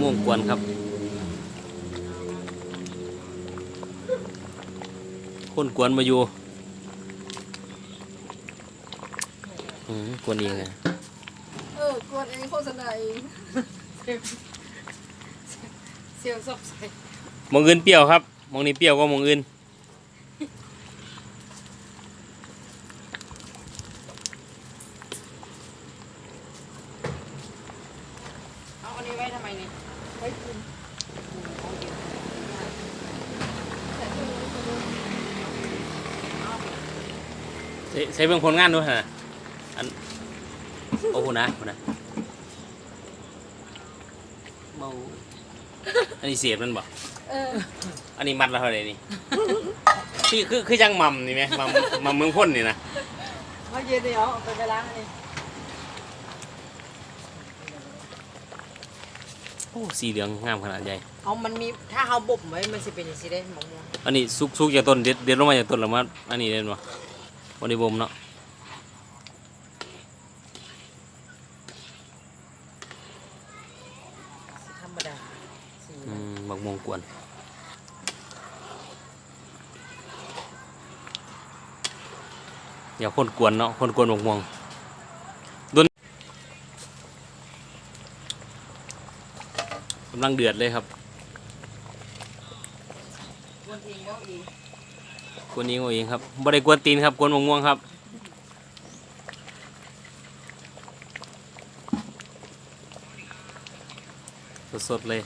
ม่วงกวนครับ คนกวนมาอยู่อืมกวนเองไงเออกวนเองโฆษณาเองเสียวซบใส่มองอื่นเปรี้ยวครับ มองนี้เปรี้ยวก็มองอื่นเอาอัน นี้ไว้ทำไมนี่ไว้กินใช้ใช้เบื้องผลงานด้วยฮะอันโอ้โหนะโหนะเมาอันนี้เสียบมันบ่เอออันนี้มัดแล้วเท่าไหร่นี่คือคือคือยังหมัมนี่ไหมหมัมหมัมเมืองพ่นนี่นะเอาเย็นเดี๋ยวเอาไปไปล้างอัน โอ้สีเหลืองงามขนาดใหญ่ เอามันมีถ้าเขาบ่มไว้มันสิเป็นอย่างนี้ได้มะม่วงอันนี้ซุกซุกจากต้นเด็ดเด็ดลงมาจากต้นแล้วมาอันนี้เด่นวะวันนี้บ่มเนาะสิธรรมดาสีอืมบักม่วงกวนอย่าคนกวนเนาะคนกวนบักม่วงโดนกำลังเดือดเลยครับกวนเองเองกนเองเอาเองครับบ่ได้กวนตีนครับกวนบักม่วงครับสดๆเลย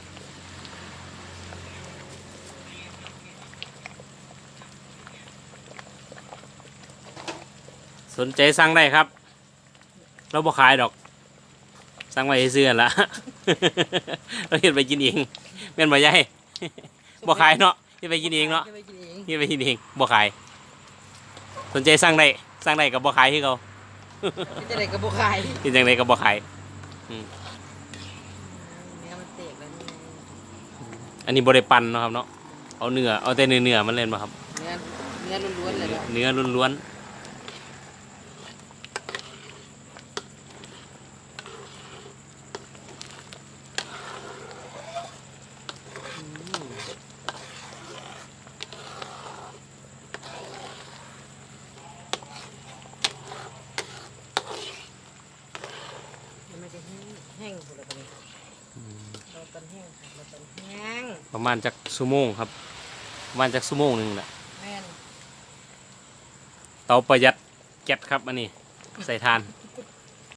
สนใจสั่งได้ครับ เราบ่ขายดอก สั่งไว้ให้ซื้อหั่นละ เราเห็นไปกินเองแม่นบ่ยายบ่ขายเนาะเฮ็ดไปกินเองเนาะก็ไปกินเองเฮ็ดไปกินเองบ่ขาย สนใจสั่งได้สั่งได้กับบ่ขายคือเขาเป็นจะไหนกับบุคายเป็นจังไดกับบ่ขายเนื้อมันเตะแล้วนี่อันนี้บ่ได้ปั่นเนาะครับเนาะเอาเนื้อเอาแต่เนื้อเนื้อมันเล่นบ่ครับเนื้อเนื้อล้วนๆเลยเนาะเนื้อล้วนๆ มันจะแห้งแห้งหมดเลยตอนนี้ เราตอนแห้งค่ะเราตอนแห้งประมาณจักชั่วโมงครับ ประมาณจักชั่วโมงหนึงแหละแม่นเตาประหยัดแก๊สครับอันนี้ใส่ทาน